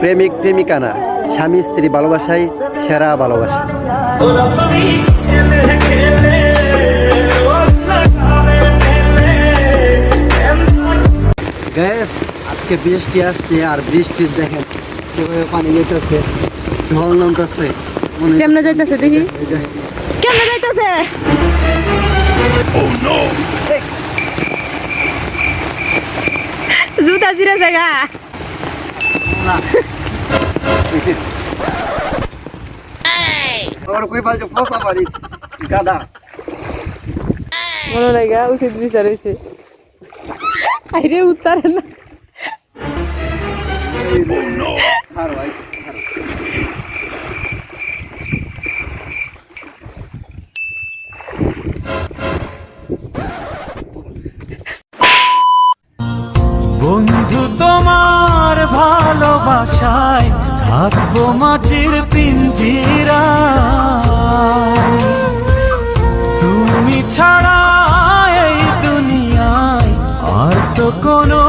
প্রেমিক প্রেমিকা না স্বামী স্ত্রী ভালোবাসাই সেরা ভালোবাসা। গ্যাস আজকে বৃষ্টি আসছে আর বৃষ্টির দেখেন কীভাবে পানি যেতেছে ঢল নামতেছে কেমনে যাইতেছে দেখি? কেমনে যাইতেছে? জুতা জিরে জায়গা মনে লাগা উচিত বিচার হয়েছে আইরে উত্তরে না আশায় থাকব মাটির পিঞ্জিরা তুমি ছাড়া এই দুনিয়ায় আর তো কোনো